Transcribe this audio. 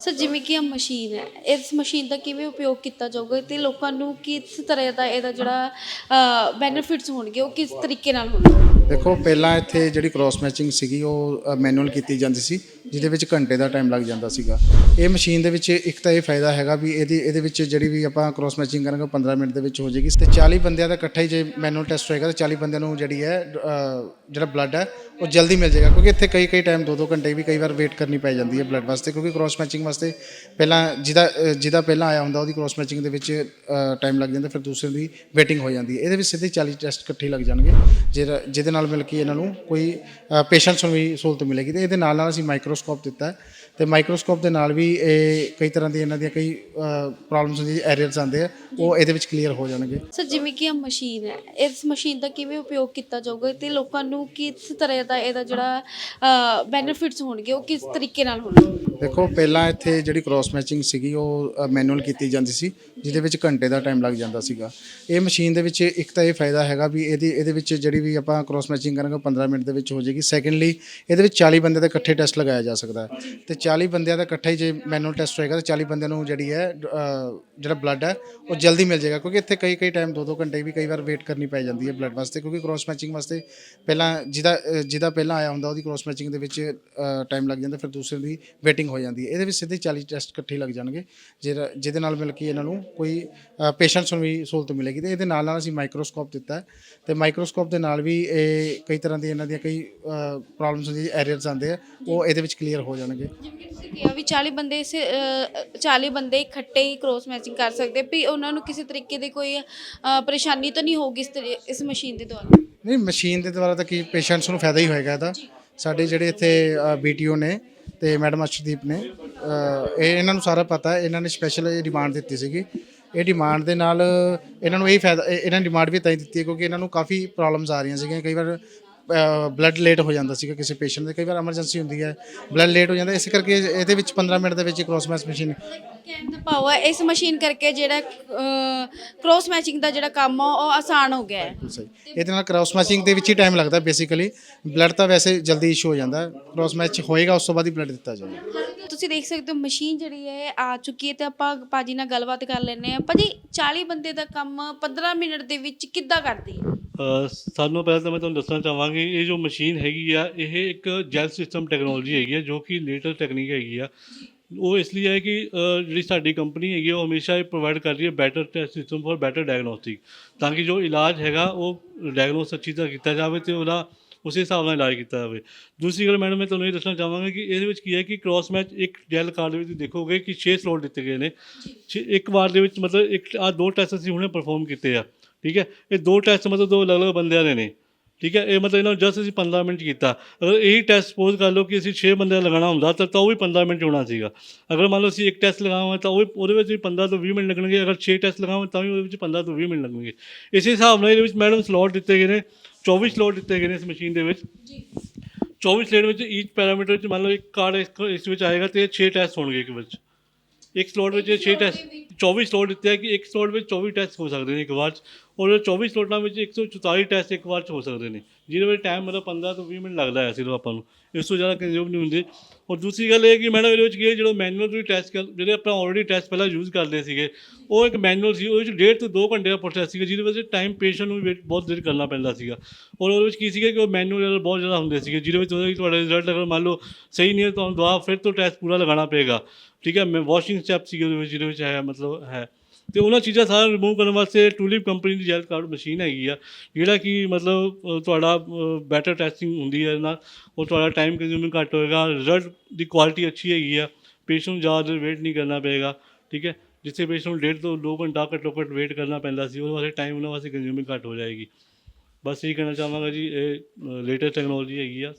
Sir, ਜਿਵੇਂ ਕਿ ਇਹ ਮਸ਼ੀਨ ਹੈ, ਇਸ ਮਸ਼ੀਨ ਦਾ ਕਿਵੇਂ ਉਪਯੋਗ ਕੀਤਾ ਜਾਊਗਾ ਤੇ ਲੋਕਾਂ ਨੂੰ ਕਿਸ ਤਰ੍ਹਾਂ ਦਾ ਇਹਦਾ ਜਿਹੜਾ ਬੈਨੀਫਿਟਸ ਹੋਣਗੇ, ਉਹ ਕਿਸ ਤਰੀਕੇ ਨਾਲ ਹੋਣਗੇ? ਦੇਖੋ, ਪਹਿਲਾਂ ਇੱਥੇ ਜਿਹੜੀ ਕ੍ਰਾਸ ਮੈਚਿੰਗ ਸੀਗੀ, ਉਹ ਮੈਨੂਅਲ ਕੀਤੀ ਜਾਂਦੀ ਸੀ। ਜਿਹਦੇ ਵਿੱਚ ਘੰਟੇ ਦਾ ਟਾਈਮ ਲੱਗ ਜਾਂਦਾ ਸੀਗਾ। ਇਹ ਮਸ਼ੀਨ ਦੇ ਵਿੱਚ ਇੱਕ ਤਾਂ ਇਹ ਫਾਇਦਾ ਹੈਗਾ ਵੀ ਇਹਦੀ, ਇਹਦੇ ਵਿੱਚ ਜਿਹੜੀ ਵੀ ਆਪਾਂ ਕ੍ਰਾਸ ਮੈਚਿੰਗ ਕਰਾਂਗੇ ਉਹ 15 ਮਿੰਟ ਦੇ ਵਿੱਚ ਹੋ ਜਾਏਗੀ। ਤੇ 40 ਬੰਦਿਆਂ ਦਾ ਇਕੱਠਾ ਹੀ ਜੇ ਮੈਨੂਅਲ ਟੈਸਟ ਹੋਏਗਾ ਤਾਂ 40 ਬੰਦਿਆਂ ਨੂੰ ਜਿਹੜੀ ਹੈ ਜਿਹੜਾ ਬਲੱਡ ਹੈ, ਉਹ ਜਲਦੀ ਮਿਲ ਜਾਏਗਾ। ਕਿਉਂਕਿ ਇੱਥੇ ਕਈ ਕਈ ਟਾਈਮ 2-2 ਘੰਟੇ ਵੀ ਕਈ ਵਾਰ ਵੇਟ ਕਰਨੀ ਪੈ ਜਾਂਦੀ ਹੈ ਬਲੱਡ ਵਾਸਤੇ। ਕਿਉਂਕਿ ਕ੍ਰਾਸ ਮੈਚਿੰਗ ਵਾਸਤੇ ਪਹਿਲਾਂ ਜਿਹਦਾ ਜਿਹਦਾ ਪਹਿਲਾਂ ਆਇਆ ਹੁੰਦਾ ਉਹਦੀ ਕ੍ਰਾਸ ਮੈਚਿੰਗ ਦੇ ਵਿੱਚ ਟਾਈਮ ਲੱਗ ਜਾਂਦਾ, ਫਿਰ ਦੂਸਰੇ ਦੀ ਵੇਟਿੰਗ ਹੋ ਜਾਂਦੀ ਹੈ। ਇਹਦੇ ਵਿੱਚ ਸਿੱਧੇ 40 ਟੈਸਟ ਇਕੱਠੇ ਲੱਗ ਜਾਣਗੇ। ਜਿਹੜਾ ਜਿਹਦੇ ਨਾਲ ਮਿਲ ਕੇ ਇਹਨਾਂ ਨੂੰ ਕੋਈ ਪੇਸ਼ੈਂਟਸ ਨੂੰ ਵੀ ਸਹੂਲਤ ਮਿਲੇਗੀ ਤੇ ਇਹਦੇ ਨਾਲ ਨਾਲ ਅਸੀਂ ਮਾਈਕਰੋ ਮਾਈਕਰੋਸਕੋਪ ਦਿੱਤਾ ਤੇ ਮਾਈਕਰੋਸਕੋਪ ਦੇ ਨਾਲ ਵੀ ਇਹ ਕਈ ਤਰ੍ਹਾਂ ਦੀ ਇਹਨਾਂ ਦੀਆਂ ਕਈ ਪ੍ਰੋਬਲਮਸ ਹੁੰਦੀਆਂ ਐਰਰਸ ਆਉਂਦੇ ਆ। ਉਹ ਇਹਦੇ ਵਿੱਚ ਕਲੀਅਰ ਹੋ ਜਾਣਗੇ। ਸਰ ਜਿਵੇਂ ਕਿ ਇਹ ਮਸ਼ੀਨ ਹੈ ਇਸ ਮਸ਼ੀਨ ਦਾ ਕਿਵੇਂ ਉਪਯੋਗ ਕੀਤਾ ਜਾਊਗਾ ਤੇ ਲੋਕਾਂ ਨੂੰ ਕਿਸ ਤਰ੍ਹਾਂ ਦਾ ਇਹਦਾ ਜਿਹੜਾ ਬੈਨੀਫਿਟਸ ਹੋਣਗੇ ਉਹ ਕਿਸ ਤਰੀਕੇ ਨਾਲ ਹੋਣਗੇ? ਦੇਖੋ, ਪਹਿਲਾਂ ਇੱਥੇ ਜਿਹੜੀ ਕ੍ਰਾਸ ਮੈਚਿੰਗ ਸੀਗੀ, ਉਹ ਮੈਨੂਅਲ ਕੀਤੀ ਜਾਂਦੀ ਸੀ, ਜਿਹਦੇ ਵਿੱਚ ਘੰਟੇ ਦਾ ਟਾਈਮ ਲੱਗ ਜਾਂਦਾ ਸੀਗਾ। ਇਹ ਮਸ਼ੀਨ ਦੇ ਵਿੱਚ ਇੱਕ ਤਾਂ ਇਹ ਫਾਇਦਾ ਹੈਗਾ ਵੀ ਇਹਦੀ, ਇਹਦੇ ਵਿੱਚ ਜਿਹੜੀ ਵੀ ਆਪਾਂ ਕ੍ਰਾਸ ਮੈਚਿੰਗ ਕਰਾਂਗੇ, ਉਹ 15 ਮਿੰਟ ਦੇ ਵਿੱਚ ਹੋ ਜਾਏਗੀ। ਸੈਕੰਡਲੀ ਇਹਦੇ ਵਿੱਚ 40 ਬੰਦੇ ਦਾ ਇਕੱਠੇ ਟੈਸਟ ਲਗਾਇਆ ਜਾ ਸਕਦਾ ਹੈ। ਤੇ 40 ਬੰਦਿਆਂ ਦਾ ਇਕੱਠਾ ਹੀ ਜੇ ਮੈਨੂਅਲ ਟੈਸਟ ਹੋਏਗਾ, ਤਾਂ 40 ਬੰਦਿਆਂ ਨੂੰ ਜਿਹੜੀ ਹੈ ਜਿਹੜਾ ਬਲੱਡ ਹੈ, ਉਹ ਜਲਦੀ ਮਿਲ ਜਾਏਗਾ। ਕਿਉਂਕਿ ਇੱਥੇ ਕਈ ਕਈ ਟਾਈਮ 2-2 ਘੰਟੇ ਵੀ ਕਈ ਵਾਰ ਵੇਟ ਕਰਨੀ ਪੈ ਜਾਂਦੀ ਹੈ ਬਲੱਡ ਵਾਸਤੇ, ਕਿਉਂਕਿ ਕ੍ਰਾਸ ਮੈਚਿੰਗ ਵਾਸਤੇ ਪਹਿਲਾਂ ਜਿਹਦਾ ਜਿਹਦਾ ਪਹਿਲਾਂ ਆਇਆ ਹੁੰਦਾ, ਉਹਦੀ ਕ੍ਰਾਸ ਮੈਚਿੰਗ ਦੇ ਵਿੱਚ ਟਾਈਮ ਲੱਗ ਜਾਂਦਾ, ਫਿਰ ਦੂਸਰੇ ਦੀ ਵੇਟਿੰਗ ਹੋ ਜਾਂਦੀ ਹੈ। ਇਹਦੇ ਵਿੱਚ ਸਿੱਧੇ 40 ਟੈਸਟ ਇਕੱਠੇ ਲੱਗ ਜਾਣਗੇ। ਜਿਹੜਾ ਜਿਹਦੇ ਨਾਲ ਮਿਲ ਕੇ ਇਹਨਾਂ ਨੂੰ ਕੋਈ ਪੇਸ਼ੈਂਟਸ ਨੂੰ ਵੀ ਸਹੂਲਤ ਮਿਲੇਗੀ ਤੇ ਇਹਦੇ ਨਾਲ ਨਾਲ ਅਸੀਂ ਮਾਈਕਰੋਸਕੋਪ ਦਿੱਤਾ ਹੈ। ਤੇ ਮਾਈਕਰੋਸਕੋਪ ਦੇ ਨਾਲ ਵੀ ਇਹ ਕਈ ਤਰ੍ਹਾਂ ਦੀ ਇਹਨਾਂ ਦੀਆਂ ਕਈ ਪ੍ਰੋਬਲਮਸ ਹੁੰਦੀਆਂ ਐਰਰਸ ਆਉਂਦੇ ਆ ਉਹ ਇਹਦੇ ਵਿੱਚ ਕਲੀਅਰ ਹੋ ਜਾਣਗੇ। ਜਿਵੇਂ ਕਿ ਤੁਸੀਂ ਕਿਹਾ ਵੀ 40 ਬੰਦੇ ਇਸ ਅਹ, 40 ਬੰਦੇ ਇਕੱਠੇ ਹੀ ਕ੍ਰੋਸ ਮੈਚਿੰਗ ਕਰ ਸਕਦੇ ਵੀ ਉਹਨਾਂ ਨੂੰ ਕਿਸੇ ਤਰੀਕੇ ਦੀ ਕੋਈ ਪਰੇਸ਼ਾਨੀ ਤਾਂ ਨਹੀਂ ਹੋਊਗੀ ਇਸ ਤਰੀ- ਇਸ ਮਸ਼ੀਨ ਦੇ ਦੁਆਰਾ? ਨਹੀਂ ਮਸ਼ੀਨ ਦੇ ਦੁਆਰਾ ਤਾਂ ਕੀ ਪੇਸ਼ੈਂਟਸ ਨੂੰ ਫਾਇਦਾ ਹੀ ਹੋਏਗਾ ਇਹਦਾ। ਸਾਡੇ ਜਿਹੜੇ ਇੱਥੇ ਬੀਟੀਓ ਨੇ ਤੇ ਮੈਡਮ ਅਰਸ਼ਦੀਪ ਨੇ ਅ, ਇਹ ਇਹਨਾਂ ਨੂੰ ਸਾਰਾ ਪਤਾ ਹੈ ਇਹਨਾਂ ਨੇ ਸਪੈਸ਼ਲ ਇਹ ਡਿਮਾਂਡ ਦਿੱਤੀ ਸੀਗੀ। ਇਹ ਡਿਮਾਂਡ ਦੇ ਨਾਲ ਇਹਨਾਂ ਨੂੰ ਇਹ ਫਾਇਦਾ ਇਹ- ਇਹਨਾਂ ਨੇ ਡਿਮਾਂਡ ਵੀ ਤਾਂ ਹੀ ਦਿੱਤੀ ਹੈ ਕਿਉਂਕਿ ਇਹਨਾਂ ਨੂੰ ਕਾਫੀ ਪ੍ਰੋਬਲਮਸ ਆ ਰਹੀਆਂ ਸੀਗੀਆਂ। ਕਈ ਵਾਰ ਬਲੱਡ ਲੇਟ ਹੋ ਜਾਂਦਾ ਸੀਗਾ ਕਿਸੇ ਪੇਸ਼ੈਂਟ ਦੇ। ਕਈ ਵਾਰ ਐਮਰਜੈਂਸੀ ਹੁੰਦੀ ਹੈ ਬਲੱਡ ਲੇਟ ਹੋ ਜਾਂਦਾ ਇਸ ਕਰਕੇ ਇਹਦੇ ਵਿੱਚ 15 ਮਿੰਟ ਦੇ ਵਿੱਚ ਕ੍ਰੋਸ ਮੈਚ ਮਸ਼ੀਨ ਕਹਿਣ ਦਾ ਭਾਵ ਹੈ ਇਸ ਮਸ਼ੀਨ ਕਰਕੇ ਜਿਹੜਾ ਕ੍ਰੋਸ ਮੈਚਿੰਗ ਦਾ ਜਿਹੜਾ ਕੰਮ ਆ ਉਹ ਆਸਾਨ ਹੋ ਗਿਆ ਹੈ। ਇਹਦੇ ਨਾਲ ਕ੍ਰਾਸ ਮੈਚਿੰਗ ਦੇ ਵਿੱਚ ਹੀ ਟਾਈਮ ਲੱਗਦਾ ਬੇਸਿਕਲੀ ਬਲੱਡ ਤਾਂ ਵੈਸੇ ਜਲਦੀ ਇਸ਼ੂ ਹੋ ਜਾਂਦਾ। ਕ੍ਰਾਸ ਮੈਚ ਹੋਏਗਾ ਉਸ ਤੋਂ ਬਾਅਦ ਹੀ ਬਲੱਡ ਦਿੱਤਾ ਜਾਏਗਾ। ਤੁਸੀਂ ਦੇਖ ਸਕਦੇ ਹੋ ਮਸ਼ੀਨ ਜਿਹੜੀ ਹੈ ਆ ਚੁੱਕੀ ਹੈ ਤੇ ਆਪਾਂ ਪਾਜੀ ਨਾਲ ਗੱਲਬਾਤ ਕਰ ਲੈਂਦੇ ਆ ਭਾਜੀ 40 ਬੰਦੇ ਦਾ ਕੰਮ 15 ਮਿੰਟ ਦੇ ਵਿੱਚ ਕਿੱਦਾਂ ਕਰਦੀ ਹੈ? ਸਾਨੂੰ ਪਹਿਲਾਂ ਤਾਂ ਮੈਂ ਤੁਹਾਨੂੰ ਦੱਸਣਾ ਚਾਹਾਂਗੀ, ਇਹ ਜੋ ਮਸ਼ੀਨ ਹੈਗੀ ਆ, ਇਹ ਇੱਕ ਜੈਲ ਸਿਸਟਮ ਟੈਕਨੋਲੋਜੀ ਹੈਗੀ ਆ, ਜੋ ਕਿ ਲੇਟੈਸਟ ਟੈਕਨੀਕ ਹੈਗੀ ਆ। ਉਹ ਇਸ ਲਈ ਹੈ ਕਿ ਜਿਹੜੀ ਸਾਡੀ ਕੰਪਨੀ ਹੈਗੀ ਆ, ਉਹ ਹਮੇਸ਼ਾ ਇਹ ਪ੍ਰੋਵਾਈਡ ਕਰ ਰਹੀ ਹੈ better test system for better diagnostic ਤਾਂ ਕਿ ਜੋ ਇਲਾਜ ਹੈਗਾ, ਉਹ ਡਾਇਗਨੋਸ ਅੱਛੀ ਤਰ੍ਹਾਂ ਕੀਤਾ ਜਾਵੇ ਤੇ ਉਹਦਾ ਉਸੇ ਹਿਸਾਬ ਨਾਲ ਇਲਾਜ ਕੀਤਾ ਜਾਵੇ। ਦੂਸਰੀ ਗੱਲ ਮੈਡਮ ਮੈਂ ਤੁਹਾਨੂੰ ਇਹ ਦੱਸਣਾ ਚਾਹਾਂਗਾ ਕਿ ਇਹਦੇ ਵਿੱਚ ਕੀ ਹੈ ਕਿ ਕ੍ਰਾਸ ਮੈਚ ਇੱਕ ਜੈਲ ਕਾਰਡ ਦੇ ਵਿੱਚ ਦੇਖੋਗੇ ਕਿ 6 ਸਲੋਟ ਦਿੱਤੇ ਗਏ ਨੇ। ਛੇ- ਇੱਕ ਵਾਰ ਦੇ ਵਿੱਚ ਮਤਲਬ ਇੱਕ ਆ ਦੋ ਟੈਸਟ ਅਸੀਂ ਹੁਣੇ ਪਰਫਾਰਮ ਕੀਤੇ ਆ। ਠੀਕ ਹੈ? ਇਹ ਦੋ ਟੈਸਟ ਮਤਲਬ ਦੋ ਅਲੱਗ-ਅਲੱਗ ਬੰਦਿਆਂ ਦੇ ਨੇ। ਠੀਕ ਹੈ? ਇਹ ਮਤਲਬ ਇਹਨਾਂ ਨੂੰ ਜਸਟ ਅਸੀਂ 15 ਮਿੰਟ ਕੀਤਾ। ਅਗਰ ਇਹੀ ਟੈਸਟ ਸਪੋਜ਼ ਕਰ ਲਓ ਕਿ ਅਸੀਂ 6 ਬੰਦਿਆਂ ਦਾ ਲਗਾਉਣਾ ਹੁੰਦਾ ਤਾਂ ਤਾਂ ਉਹ ਵੀ 15 ਮਿੰਟ ਹੋਣਾ ਸੀਗਾ। ਅਗਰ ਮੰਨ ਲਓ ਅਸੀਂ ਇੱਕ ਟੈਸਟ ਲਗਾਵਾਂ ਤਾਂ ਉਹ ਵੀ- ਉਹਦੇ ਵਿੱਚ ਵੀ 15 ਤੋਂ 20 ਮਿੰਟ ਲੱਗਣਗੇ। ਅਗਰ 6 ਟੈਸਟ ਲਗਾਵਾਂ ਤਾਂ ਵੀ ਉਹਦੇ ਵਿੱਚ 15 ਤੋਂ 20 ਮਿੰਟ ਲੱਗਣਗੇ। ਇਸੇ ਹਿਸਾਬ ਨਾਲ ਇਹਦੇ ਵਿੱਚ ਮੈਡਮ ਸਲੋਟ ਦਿੱਤੇ ਗਏ ਨੇ। 24 ਸਲੋਟ ਦਿੱਤੇ ਗਏ ਨੇ ਇਸ ਮਸ਼ੀਨ ਦੇ ਵਿੱਚ। 24 ਸਲੋਟ ਵਿੱਚ ਈਚ ਪੈਰਾਮੀਟਰ ਵਿੱਚ ਮੰਨ ਲਓ ਇੱਕ ਕਾਰਡ ਇਸ ਵਿੱਚ ਆਏਗਾ ਤੇ 6 ਟੈਸਟ ਹੋਣਗੇ ਇੱਕ ਵਿੱਚ। ਇੱਕ ਸਲੋਟ ਵਿੱਚ 6 ਟੈਸਟ 24 ਸਲੋਟ ਦਿੱਤੇ ਆ ਕਿ ਇੱਕ ਸਲੋਟ ਵਿੱਚ 24 ਟੈਸਟ ਹੋ ਸਕਦੇ ਨੇ ਇੱਕ ਵਾਰ 'ਚ। ਔਰ ਉਹ 24 ਸਲੋਟਾਂ ਵਿੱਚ 144 ਟੈਸਟ ਇੱਕ ਵਾਰ 'ਚ ਹੋ ਸਕਦੇ ਨੇ, ਜਿਹਦੇ ਵਿੱਚ ਟਾਈਮ ਮਤਲਬ 15 ਤੋਂ 20 ਮਿੰਟ ਲੱਗਦਾ ਹੈ ਸਿਰਫ ਆਪਾਂ ਨੂੰ, ਇਸ ਤੋਂ ਜ਼ਿਆਦਾ ਕੰਜ਼ਿਊਮ ਨਹੀਂ ਹੁੰਦੇ। ਔਰ ਦੂਸਰੀ ਗੱਲ ਇਹ ਹੈ ਕਿ ਮੈਡਮ ਇਹਦੇ ਵਿੱਚ ਕੀ ਜਿਹੜਾ ਮੈਨੂਅਲ ਵੀ ਟੈਸਟ ਜਿਹੜੇ ਆਪਾਂ ਆਲਰੇਡੀ ਟੈਸਟ ਪਹਿਲਾਂ ਯੂਜ਼ ਕਰਦੇ ਸੀਗੇ, ਉਹ ਇੱਕ ਮੈਨੂਅਲ ਸੀ, ਉਹਦੇ ਵਿੱਚ ਡੇਢ ਤੋਂ 2 ਘੰਟੇ ਦਾ ਪ੍ਰੋਸੈਸ ਸੀਗਾ, ਜਿਹਦੇ ਵਿੱਚ ਟਾਈਮ ਪੇਸ਼ੈਂਟ ਨੂੰ ਵੇਟ ਬਹੁਤ ਦੇਰ ਕਰਨਾ ਪੈਂਦਾ ਸੀਗਾ। ਔਰ ਉਹਦੇ ਵਿੱਚ ਕੀ ਸੀਗਾ ਕਿ ਉਹ ਮੈਨੂਅਲ ਬਹੁਤ ਜ਼ਿਆਦਾ ਹੁੰਦੇ ਸੀਗੇ, ਜਿਹਦੇ ਵਿੱਚ ਉਹਦਾ ਤੁਹਾਡਾ ਰਿਜ਼ਲਟ ਅਗਰ ਮੰਨ ਲਓ ਸਹੀ ਨਹੀਂ ਹੈ, ਤੁਹਾਨੂੰ ਦੁਬਾਰਾ ਫਿਰ ਤੋਂ ਟੈਸਟ ਪੂਰਾ ਲਗਾਉਣਾ ਪਏਗਾ। ਠੀਕ ਹੈ, ਮੈਂ ਵਾਸ਼ਿੰਗ ਸਟੈਪ ਸੀਗੇ ਉਹਦੇ ਵਿੱਚ, ਜਿਹਦੇ ਵਿੱਚ ਹੈ, ਮਤਲਬ ਹੈ। ਤੇ ਉਹਨਾਂ ਚੀਜ਼ਾਂ ਸਾਰਾ ਰਿਮੂਵ ਕਰਨ ਵਾਸਤੇ ਟੂਲਿਪ ਕੰਪਨੀ ਦੀ ਜੈਲ ਕਾਰਡ ਮਸ਼ੀਨ ਹੈਗੀ ਆ। ਜਿਹੜਾ ਕਿ ਮਤਲਬ ਤੁਹਾਡਾ ਬੈਟਰ ਟੈਸਟਿੰਗ ਹੁੰਦੀ ਹੈ ਇਹਦੇ ਨਾਲ। ਉਹ ਤੁਹਾਡਾ ਟਾਈਮ ਕੰਜ਼ਿਊਮਿੰਗ ਘੱਟ ਹੋਏਗਾ ਰਿਜ਼ਲਟ ਦੀ ਕੁਆਲਿਟੀ ਅੱਛੀ ਹੈਗੀ ਆ। ਪੇਸ਼ੈਂਟ ਨੂੰ ਜ਼ਿਆਦਾ ਦੇਰ ਵੇਟ ਨਹੀਂ ਕਰਨਾ ਪਏਗਾ, ਠੀਕ ਹੈ? ਜਿੱਥੇ ਪੇਸ਼ੈਂਟ ਨੂੰ ਡੇਢ ਤੋਂ 2 ਘੰਟਾ ਘੱਟੋ ਘੱਟ ਵੇਟ ਕਰਨਾ ਪੈਂਦਾ ਸੀ, ਉਹਦੇ ਵਾਸਤੇ ਟਾਈਮ ਉਹਨਾਂ ਵਾਸਤੇ ਕੰਜ਼ਿਊਮਿੰਗ ਘੱਟ ਹੋ ਜਾਏਗੀ। ਬਸ ਇਹ ਕਹਿਣਾ ਚਾਹਾਂਗਾ ਜੀ, ਇਹ ਲੇਟੈਸਟ ਟੈਕਨੋਲੋਜੀ ਹੈਗੀ ਆ।